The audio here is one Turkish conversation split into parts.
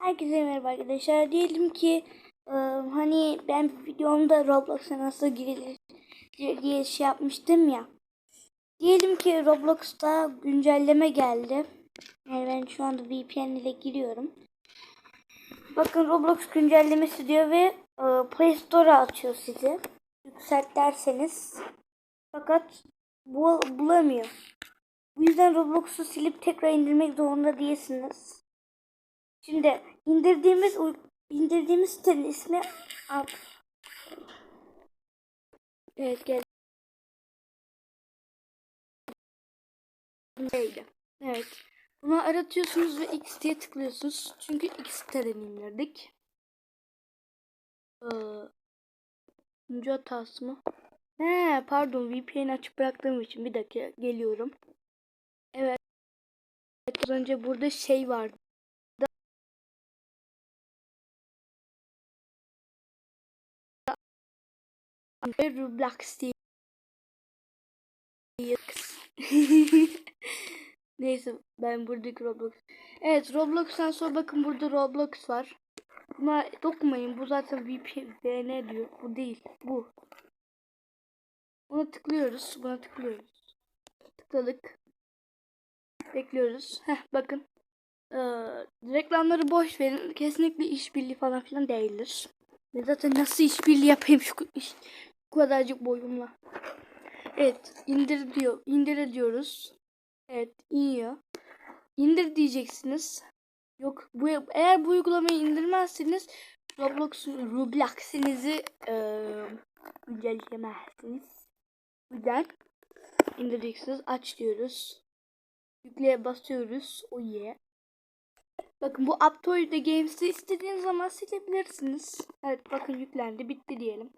Herkese merhaba arkadaşlar. Diyelim ki e, hani ben videomda Roblox'a nasıl girilir diye şey yapmıştım ya. Diyelim ki Roblox'ta güncelleme geldi. Yani ben şu anda VPN ile giriyorum. Bakın Roblox güncellemesi diyor ve e, Play Store'a atıyor sizi. Yükselt derseniz. Fakat bu, bulamıyor. Bu yüzden Roblox'u silip tekrar indirmek zorunda değilsiniz. Şimdi indirdiğimiz indirdiğimiz sitenin ismi. Evet gel. Neydi? Evet. Bunu aratıyorsunuz ve X diye tıklıyorsunuz. Çünkü X siteden indirdik. Ee, Üçüncü hatası mı? He, pardon VPN açık bıraktığım için bir dakika geliyorum. Evet. Az önce burada şey vardı. Roblox diye. Neyse ben buradaki Roblox. Evet Roblox'tan sonra bakın burada Roblox var. Buna dokunmayın. Bu zaten VPN diyor. Bu değil. Bu. Buna tıklıyoruz. Buna tıklıyoruz. Tıkladık. Bekliyoruz. Heh bakın. Ee, reklamları boş verin. Kesinlikle işbirliği falan filan değildir. Ve zaten nasıl işbirliği yapayım şu iş, bu kadarcık boyumla. Evet indir diyor. İndir diyoruz. Evet iniyor. İndir diyeceksiniz. Yok bu eğer bu uygulamayı indirmezseniz Roblox'un Roblox'inizi eee güncelleyemezsiniz. İndireceksiniz. Aç diyoruz. Yükleye basıyoruz. O ye. Bakın bu Aptoide Games'i istediğiniz zaman silebilirsiniz. Evet bakın yüklendi. Bitti diyelim.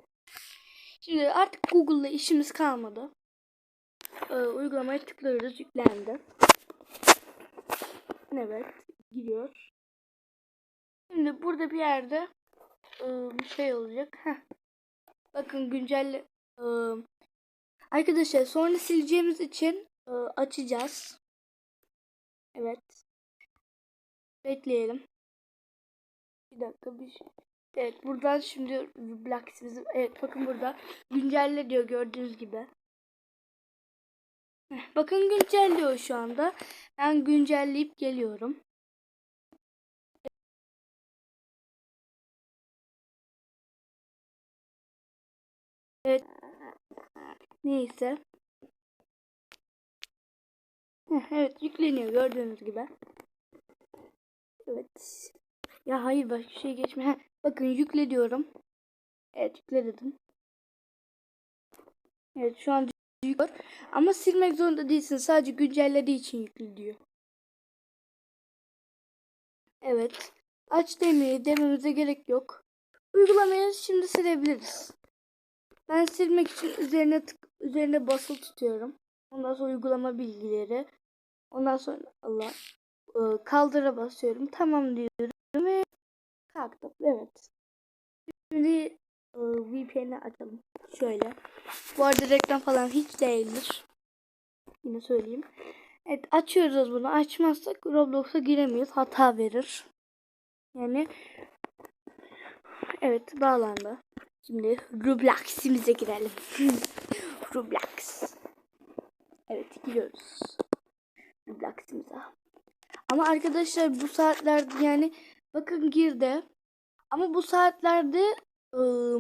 Şimdi artık Google'la işimiz kalmadı. Ee, uygulamaya tıklıyoruz. Yüklendi. Evet. Giriyor. Şimdi burada bir yerde bir şey olacak. Heh. Bakın güncelle e, arkadaşlar sonra sileceğimiz için e, açacağız. Evet. Bekleyelim. Bir dakika bir şey. Evet buradan şimdi bizim evet bakın burada güncelle diyor gördüğünüz gibi. Bakın güncelliyor şu anda. Ben güncelleyip geliyorum. Evet. Neyse. Evet yükleniyor gördüğünüz gibi. Evet. Ya hayır başka şey geçme. Bakın yükle diyorum. Evet yükle dedim. Evet şu an yüklüyor. Ama silmek zorunda değilsin. Sadece güncellediği için yüklü diyor. Evet. Aç demeyi dememize gerek yok. Uygulamayı şimdi silebiliriz. Ben silmek için üzerine tık, üzerine basılı tutuyorum. Ondan sonra uygulama bilgileri. Ondan sonra Allah e, kaldıra basıyorum. Tamam diyorum kalktım. Evet. Şimdi e, VPN'i açalım. Şöyle. Bu arada reklam falan hiç değildir. Yine söyleyeyim. Evet açıyoruz bunu. Açmazsak Roblox'a giremiyoruz. Hata verir. Yani evet bağlandı. Şimdi Roblox'imize girelim. Roblox. Evet giriyoruz. Roblox'imize. Ama arkadaşlar bu saatlerde yani bakın girdi. Ama bu saatlerde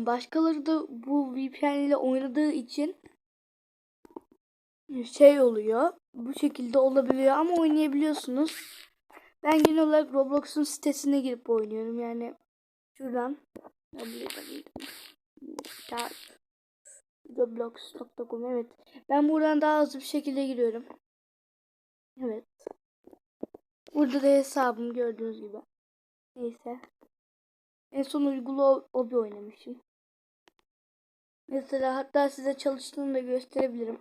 başkaları da bu VPN ile oynadığı için şey oluyor. Bu şekilde olabiliyor ama oynayabiliyorsunuz. Ben genel olarak Roblox'un sitesine girip oynuyorum. Yani şuradan Roblox.com evet. Ben buradan daha hızlı bir şekilde giriyorum. Evet. Burada da hesabım gördüğünüz gibi. Neyse. En son uygulu obi oynamışım. Mesela hatta size çalıştığını da gösterebilirim.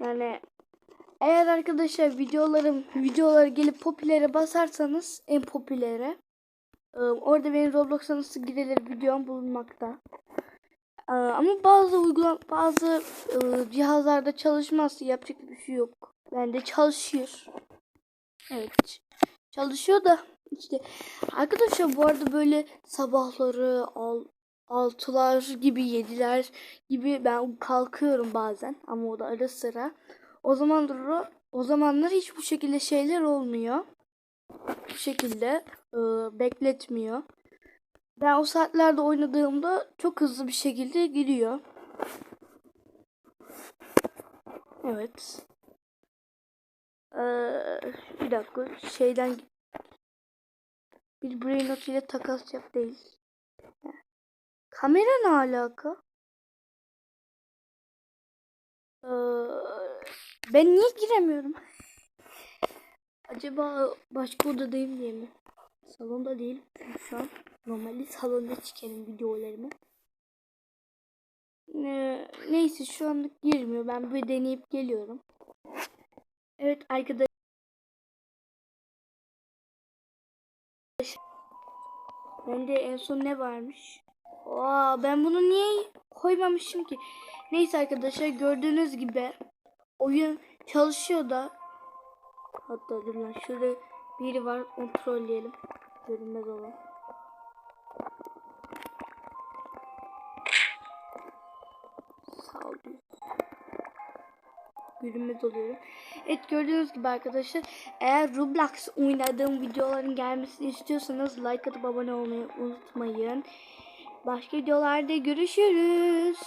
Yani eğer arkadaşlar videolarım videoları gelip popülere basarsanız en popülere e, orada benim Roblox'a nasıl girilir videom bulunmakta. E, ama bazı uygulam bazı e, cihazlarda çalışmazsa yapacak bir şey yok. Bende çalışıyor. Evet. Çalışıyor da işte arkadaşlar bu arada böyle sabahları al, altılar gibi yediler gibi ben kalkıyorum bazen ama o da ara sıra. O zamandır o, zamanlar hiç bu şekilde şeyler olmuyor. Bu şekilde e, bekletmiyor. Ben o saatlerde oynadığımda çok hızlı bir şekilde gidiyor. Evet. Ee, bir dakika şeyden bir brain not ile takas yap değil. Kamera ne alaka? Ee, ben niye giremiyorum? Acaba başka odadayım diye mi? Salonda değil. Şu an normalde salonda çekerim videolarımı. Ee, neyse şu anlık girmiyor. Ben bir deneyip geliyorum. Evet arkadaşlar. Bende en son ne varmış? Aa, ben bunu niye koymamışım ki? Neyse arkadaşlar gördüğünüz gibi oyun çalışıyor da hatta dur lan şurada biri var onu trolleyelim. Görünmez olan. Görünmez oluyorum. Evet gördüğünüz gibi arkadaşlar eğer Roblox oynadığım videoların gelmesini istiyorsanız like atıp abone olmayı unutmayın. Başka videolarda görüşürüz.